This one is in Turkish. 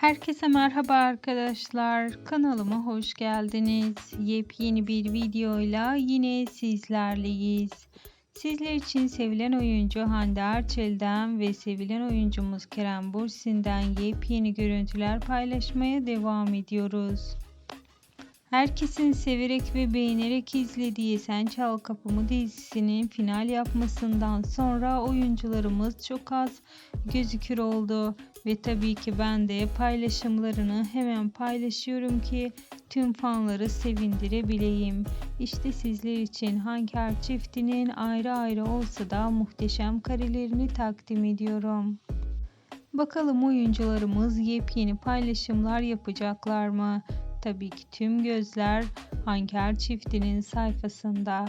Herkese merhaba arkadaşlar. Kanalıma hoş geldiniz. Yepyeni bir videoyla yine sizlerleyiz. Sizler için sevilen oyuncu Hande Erçel'den ve sevilen oyuncumuz Kerem Bürsin'den yepyeni görüntüler paylaşmaya devam ediyoruz. Herkesin severek ve beğenerek izlediği Sen Çal Kapımı dizisinin final yapmasından sonra oyuncularımız çok az gözükür oldu. Ve tabii ki ben de paylaşımlarını hemen paylaşıyorum ki tüm fanları sevindirebileyim. İşte sizler için Hanker çiftinin ayrı ayrı olsa da muhteşem karelerini takdim ediyorum. Bakalım oyuncularımız yepyeni paylaşımlar yapacaklar mı? Tabii ki tüm gözler Hanker çiftinin sayfasında.